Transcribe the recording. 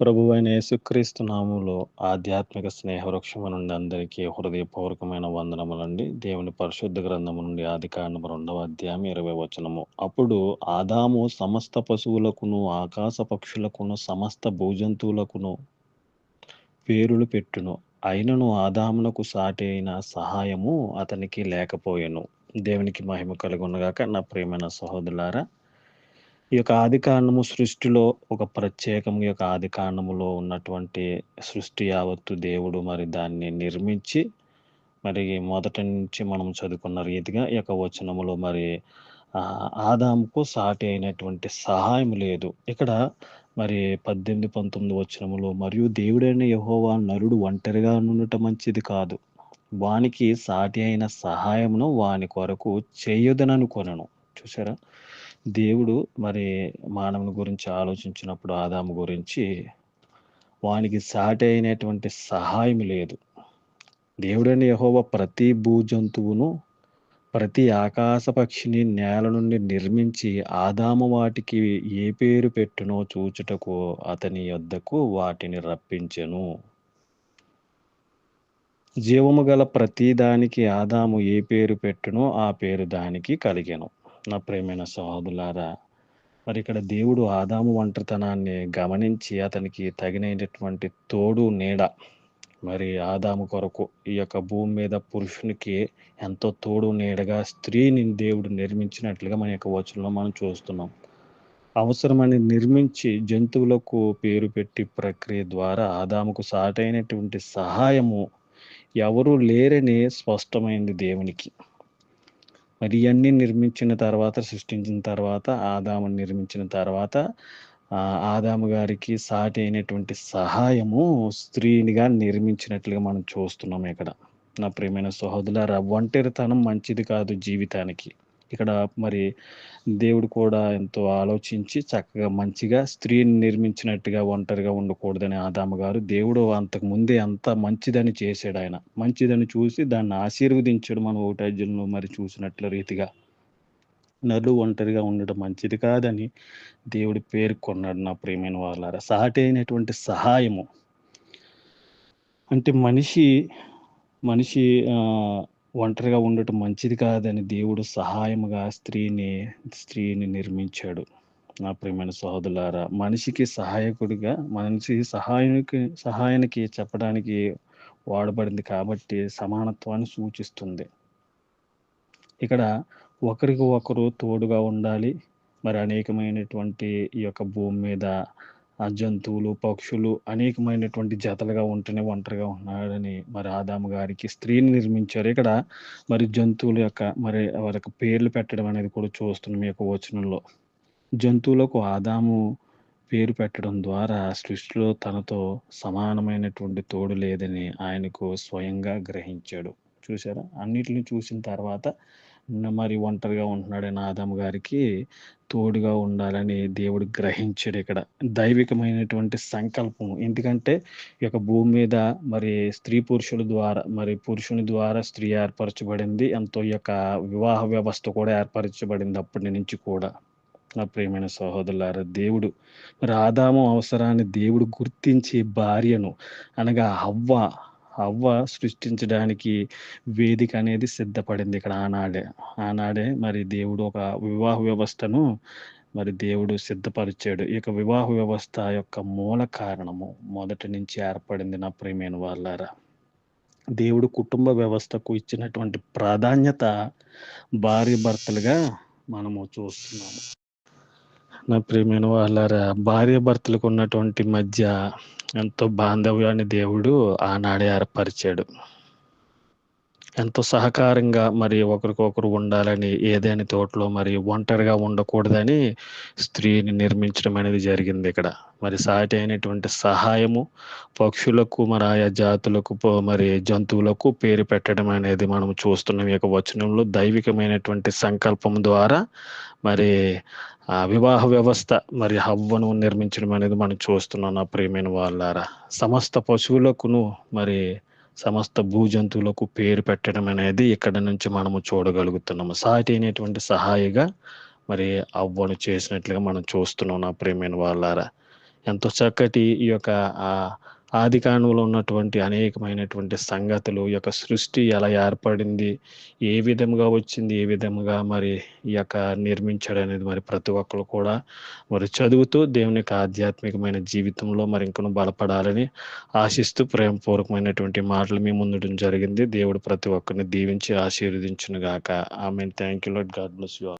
ప్రభు అయిన యేసుక్రీస్తు నామంలో ఆధ్యాత్మిక స్నేహవృక్షం నుండి అందరికీ హృదయపూర్వకమైన వందనములండి. దేవుని పరిశుద్ధ గ్రంథము నుండి ఆదికాండము రెండవ అధ్యాయం ఇరవై వచనము. అప్పుడు ఆదాము సమస్త పశువులకును ఆకాశ పక్షులకును సమస్త భూజంతువులకును పేరులు పెట్టును. అయినను ఆదామునకు సాటి అయిన సహాయము అతనికి లేకపోయెను. దేవునికి మహిమ కలుగునగాక నా ప్రియమైన సహోదరులారా ఈ యొక్క ఆది కాండము సృష్టిలో ఒక ప్రత్యేకం ఈ యొక్క ఆది కాండములో ఉన్నటువంటి సృష్టి యావత్తు దేవుడు మరి దాన్ని నిర్మించి మరి మొదటి నుంచి మనం చదువుకున్న రీతిగా ఈ యొక్క వచనములో మరి ఆదాంకు ఆదాముకు సాటి అయినటువంటి సహాయం లేదు. ఇక్కడ మరి పద్దెనిమిది పంతొమ్మిది వచనములో మరియు దేవుడైన యహోవా నరుడు ఒంటరిగా ఉండటం మంచిది కాదు. వానికి సాటి అయిన సహాయమును వాని కొరకు చేయొదననుకొనను. చూసారా దేవుడు మరి మానవుని గురించి ఆలోచించినప్పుడు ఆదాము గురించి వానికి సాటి అయినటువంటి సహాయం లేదు. దేవుడని యహోవ ప్రతి భూజంతువును ప్రతి ఆకాశ పక్షిని నేల నుండి నిర్మించి ఆదాము వాటికి ఏ పేరు పెట్టునో చూచుటకు అతని యొద్దకు వాటిని రప్పించెను. జీవము గల ప్రతి దానికి ఆదాము ఏ పేరు పెట్టునో ఆ పేరు దానికి కలిగెను. నా ప్రేమైన సహోదరులారా మరి ఇక్కడ దేవుడు ఆదాము ఒంటరితనాన్ని గమనించి అతనికి తగినటువంటి తోడు నీడ మరి ఆదాము కొరకు ఈ యొక్క భూమి మీద పురుషునికి ఎంతో తోడు నీడగా స్త్రీని దేవుడు నిర్మించినట్లుగా మన యొక్క వచనంలో మనం చూస్తున్నాం. అవసరమని నిర్మించి జంతువులకు పేరు పెట్టి ప్రక్రియ ద్వారా ఆదాముకు సాటైనటువంటి సహాయము ఎవరు లేరని స్పష్టమైంది దేవునికి. మరి ఇవన్నీ నిర్మించిన తర్వాత సృష్టించిన తర్వాత ఆదాము నిర్మించిన తర్వాత ఆదాము గారికి సాటి అయినటువంటి సహాయము స్త్రీనిగా నిర్మించినట్లుగా మనం చూస్తున్నాం ఇక్కడ. నా ప్రియమైన సహోదరులారా ఒంటరితనం మంచిది కాదు జీవితానికి. ఇక్కడ మరి దేవుడు కూడా ఎంతో ఆలోచించి చక్కగా మంచిగా స్త్రీని నిర్మించినట్టుగా ఒంటరిగా ఉండకూడదని ఆదాము గారు దేవుడు అంతకు ముందే అంత మంచిదని చేశాడు ఆయన. మంచిదని చూసి దాన్ని ఆశీర్వదించాడు మనం ఓటాజ్యంలో మరి చూసినట్లు రీతిగా నలు ఒంటరిగా ఉండడం మంచిది కాదని దేవుడు పేర్కొన్నాడు నా ప్రేమైన వాళ్ళారా. సాటి అయినటువంటి సహాయము. అంటే మనిషి మనిషి ఒంటరిగా ఉండటం మంచిది కాదని దేవుడు సహాయముగా స్త్రీని స్త్రీని నిర్మించాడు. నా ప్రియమైన సహోదరులారా మనిషికి సహాయకుడిగా మనిషి సహాయానికి సహాయానికి చెప్పడానికి వాడబడింది కాబట్టి సమానత్వాన్ని సూచిస్తుంది. ఇక్కడ ఒకరికి ఒకరు తోడుగా ఉండాలి. మరి అనేకమైనటువంటి ఈ యొక్క భూమి మీద జంతువులు పక్షులు అనేకమైనటువంటి జతలుగా ఉంటూనే ఒంటరిగా ఉన్నాడని మరి ఆదాము గారికి స్త్రీని నిర్మించారు. ఇక్కడ మరి జంతువుల యొక్క మరి వారి యొక్క పేర్లు పెట్టడం అనేది కూడా చూస్తున్నాం ఈ యొక్క వచనంలో. జంతువులకు ఆదాము పేరు పెట్టడం ద్వారా సృష్టిలో తనతో సమానమైనటువంటి తోడు లేదని ఆయనకు స్వయంగా గ్రహించాడు. చూసారా అన్నిటిని చూసిన తర్వాత మరి ఒంటరిగా ఉంటున్నాడు ఆదాము గారికి తోడుగా ఉండాలని దేవుడు గ్రహించాడు ఇక్కడ. దైవికమైనటువంటి సంకల్పం. ఎందుకంటే ఈ యొక్క భూమి మీద మరి స్త్రీ పురుషుల ద్వారా మరి పురుషుని ద్వారా స్త్రీ ఏర్పరచబడింది. ఎంతో ఈ యొక్క వివాహ వ్యవస్థ కూడా ఏర్పరచబడింది అప్పటి నుంచి కూడా. నా ప్రియమైన సహోదరులారా దేవుడు మరి ఆదాము అవసరాన్ని దేవుడు గుర్తించి భార్యను అనగా హవ్వ హవ్వ సృష్టించడానికి వేదిక అనేది సిద్ధపడింది ఇక్కడ ఆనాడే. ఆనాడే మరి దేవుడు ఒక వివాహ వ్యవస్థను మరి దేవుడు సిద్ధపరిచాడు. ఈ యొక్క వివాహ వ్యవస్థ యొక్క మూల కారణము మొదటి నుంచి ఏర్పడింది నా ప్రియమైన వాళ్ళారా. దేవుడు కుటుంబ వ్యవస్థకు ఇచ్చినటువంటి ప్రాధాన్యత భార్య భర్తలుగా మనము చూస్తున్నాము. నా ప్రియమైన వాళ్ళారా భార్య భర్తలకు ఉన్నటువంటి మధ్య ఎంతో బాంధవ్యాన్ని దేవుడు ఆనాడే ఏర్పరిచాడు. ఎంతో సహకారంగా మరి ఒకరికొకరు ఉండాలని ఏదైనా తోటలో మరి ఒంటరిగా ఉండకూడదని స్త్రీని నిర్మించడం అనేది జరిగింది ఇక్కడ. మరి సాటి అయినటువంటి సహాయము పక్షులకు మరి ఆయా జాతులకు మరి జంతువులకు పేరు పెట్టడం అనేది మనం చూస్తున్నాం ఈ యొక్క వచనంలో. దైవికమైనటువంటి సంకల్పం ద్వారా మరి ఆ వివాహ వ్యవస్థ మరి హవ్వను నిర్మించడం అనేది మనం చూస్తున్నాం నా ప్రియమైన వాళ్ళారా. సమస్త పశువులకును మరి సమస్త భూజంతువులకు పేరు పెట్టడం అనేది ఇక్కడ నుంచి మనము చూడగలుగుతున్నాము. సాటి అనేటువంటి సహాయిగా మరి అవ్వను చేసినట్లుగా మనం చూస్తున్నాం నా ప్రేమైన వాళ్ళారా. ఎంతో చక్కటి ఈ యొక్క ఆ ఆది కాండంలో ఉన్నటువంటి అనేకమైనటువంటి సంగతులు ఈ యొక్క సృష్టి ఎలా ఏర్పడింది ఏ విధముగా వచ్చింది ఏ విధముగా మరి ఈ యొక్క నిర్మించాడు అనేది మరి ప్రతి ఒక్కరు కూడా మరి చదువుతూ దేవుని యొక్క ఆధ్యాత్మికమైన జీవితంలో మరి ఇంకను బలపడాలని ఆశిస్తూ ప్రేమపూర్వకమైనటువంటి మాటలు మీ ముందుడం జరిగింది. దేవుడు ప్రతి ఒక్కరిని దీవించి ఆశీర్వదించును గాక ఆమె thank you Lord God bless you